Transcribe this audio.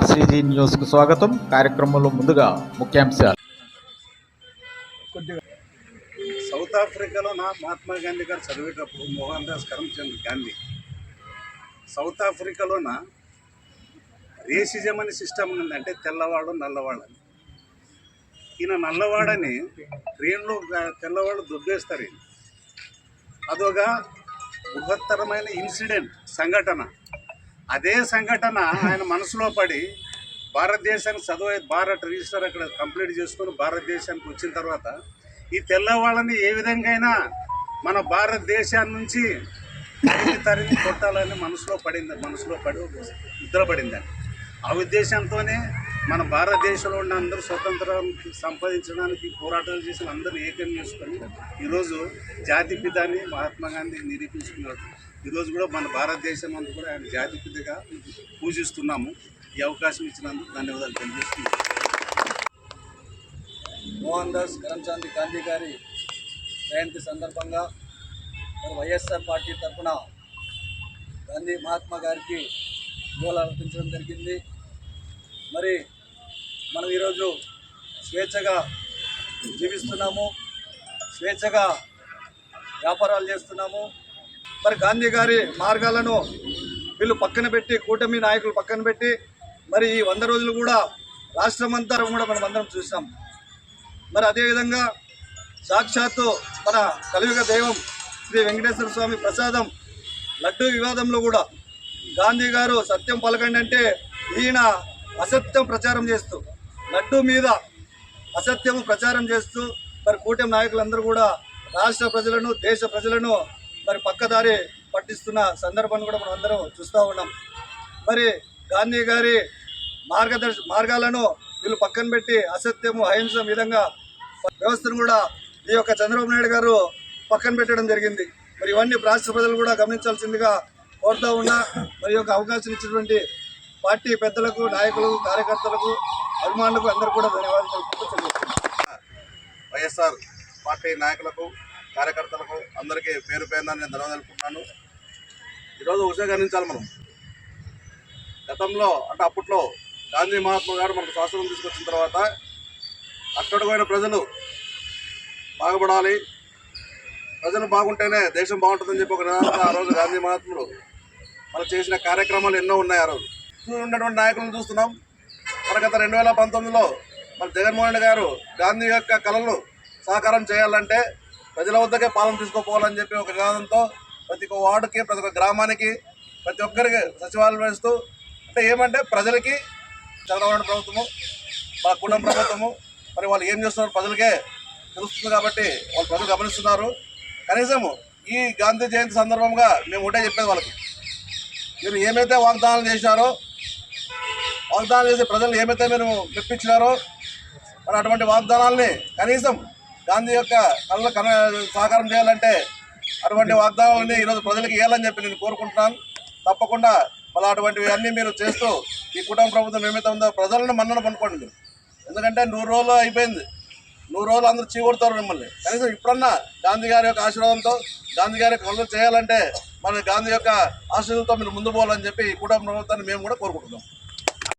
RCG న్యూస్కు స్వాగతం. కార్యక్రమంలో ముందుగా ముఖ్యాంశాలు. సౌత్ ఆఫ్రికాలో నా మహాత్మా గాంధీ గారు చదివేటప్పుడు మోహన్ దాస్ కరమ్చంద్ గాంధీ. సౌత్ ఆఫ్రికాలోన రేసిజం అనే సిస్టమ్ ఉందంటే తెల్లవాడు నల్లవాడని ఈయన నల్లవాడని ట్రైన్లో తెల్లవాడు దుబ్బేస్తారు ఈయన. అదొక బృహత్తరమైన ఇన్సిడెంట్ సంఘటన. అదే సంఘటన ఆయన మనసులో పడి భారతదేశానికి చదువు భారత్ రిజిస్టర్ అక్కడ కంప్లీట్ చేసుకొని భారతదేశానికి వచ్చిన తర్వాత ఈ తెల్లవాళ్ళని ఏ విధంగా అయినా మన భారతదేశాన్ని నుంచి తరిగి కొట్టాలని మనసులో పడింది మనసులో పడి ఒక ఆ ఉద్దేశంతోనే మన భారతదేశంలో ఉన్న అందరూ స్వతంత్రం సంపాదించడానికి పోరాటాలు చేసిన అందరూ ఏకం చేసుకొని ఈరోజు జాతి పితాని మహాత్మా గాంధీ నిరూపించుకున్నాడు ఈరోజు కూడా మన భారతదేశం అంతా కూడా ఆయన జాతిపితగా పూజిస్తున్నాము. ఈ అవకాశం ఇచ్చినందుకు ధన్యవాదాలు తెలియజేస్తున్నాను. మోహన్ దాస్ కరమ్చంద్ గాంధీ గారి జయంతి సందర్భంగా వైఎస్ఆర్ పార్టీ తరఫున గాంధీ మహాత్మా గారికి గోలు అర్పించడం జరిగింది. మరి మనం ఈరోజు స్వేచ్ఛగా జీవిస్తున్నాము. స్వేచ్ఛగా వ్యాపారాలు చేస్తున్నాము. మరి గాంధీ గారి మార్గాలను వీళ్ళు పక్కన పెట్టి కూటమి నాయకులు పక్కన పెట్టి మరి ఈ వంద రోజులు కూడా రాష్ట్రం అంతా కూడా మనం అందరం చూసాం. మరి అదేవిధంగా సాక్షాత్తు మన కలియుగ దైవం శ్రీ వెంకటేశ్వర స్వామి ప్రసాదం లడ్డూ వివాదంలో కూడా గాంధీ గారు సత్యం పలకండి అంటే ఈయన అసత్యం ప్రచారం చేస్తూ లడ్డూ మీద అసత్యము ప్రచారం చేస్తూ మరి కూటమి నాయకులందరూ కూడా రాష్ట్ర ప్రజలను దేశ ప్రజలను మరి పక్కదారి పట్టిస్తున్న సందర్భాన్ని కూడా మనం అందరం చూస్తూ ఉన్నాం. మరి గాంధీ గారి మార్గదర్శ మార్గాలను వీళ్ళు పక్కన పెట్టి అసత్యము అహింస విధంగా వ్యవస్థను కూడా ఈ యొక్క చంద్రబాబు నాయుడు గారు పక్కన పెట్టడం జరిగింది. మరి ఇవన్నీ రాష్ట్ర ప్రజలు కూడా గమనించాల్సిందిగా కోరుతా ఉన్నా. మరి యొక్క అవకాశం ఇచ్చినటువంటి పార్టీ పెద్దలకు నాయకులకు కార్యకర్తలకు అభిమానులకు అందరూ కూడా ధన్యవాదాలు తెలుపుతూ వైఎస్ఆర్ పార్టీ నాయకులకు కార్యకర్తలకు అందరికీ పేరు పేరున నేను ధన్యవాదాలు తెలుపుకున్నాను ఈరోజు విషయం గమనించాలి మనం గతంలో అంటే అప్పట్లో గాంధీ మహాత్మా గారు మనకు స్వాతంత్రం తీసుకొచ్చిన తర్వాత అక్కడికి పోయిన ప్రజలు బాగుపడాలి ప్రజలు బాగుంటేనే దేశం బాగుంటుందని చెప్పి ఒక నినాదంతో ఆ రోజు గాంధీ మహాత్ముడు వాళ్ళు చేసిన కార్యక్రమాలు ఎన్నో ఉన్నాయి ఆ రోజు. ఉన్నటువంటి నాయకులను చూస్తున్నాం. మన గత రెండు వేల పంతొమ్మిదిలో మన జగన్మోహన్ గారు గాంధీ యొక్క కళలు సాకారం చేయాలంటే ప్రజల వద్దకే పాలన తీసుకోపోవాలని చెప్పి ఒక నినాదంతో ప్రతి ఒక్క వార్డుకి ప్రతి ఒక్క గ్రామానికి ప్రతి ఒక్కరికి సచివాలయం వేస్తూ అంటే ఏమంటే ప్రజలకి చంద్రబాబు ప్రభుత్వము మన కుటుంబ ప్రభుత్వము మరి వాళ్ళు ఏం చేస్తున్నారు ప్రజలకే తెలుస్తుంది కాబట్టి వాళ్ళు ప్రజలు గమనిస్తున్నారు. కనీసము ఈ గాంధీ జయంతి సందర్భంగా మేము ఒకటే చెప్పేది వాళ్ళకి. మీరు ఏమైతే వాగ్దానాలు చేశారో వాగ్దానాలు చేసి ప్రజలు ఏమైతే మీరు మెప్పించినారో మరి అటువంటి వాగ్దానాల్ని కనీసం గాంధీ యొక్క కళ్ళ కన సాకారం చేయాలంటే అటువంటి వాగ్దానాలని ఈరోజు ప్రజలకు ఇవ్వాలని చెప్పి నేను కోరుకుంటున్నాను. తప్పకుండా మళ్ళీ అటువంటివి అన్నీ మీరు చేస్తూ ఈ కుటుంబ ప్రభుత్వం ఏమైతే ఉందో ప్రజలను మన్నన పనుకోండి ఎందుకంటే నూరు రోజులు అయిపోయింది. నూరు రోజులు అందరూ చీకొడతారు మిమ్మల్ని. కనీసం ఇప్పుడన్నా గాంధీ గారి యొక్క ఆశీర్వాదంతో గాంధీ గారి యొక్క కళ్ళు చేయాలంటే మన గాంధీ యొక్క ఆశీర్వాదంతో మీరు ముందు పోవాలని చెప్పి ఈ కుటుంబ ప్రభుత్వాన్ని మేము కూడా కోరుకుంటున్నాం.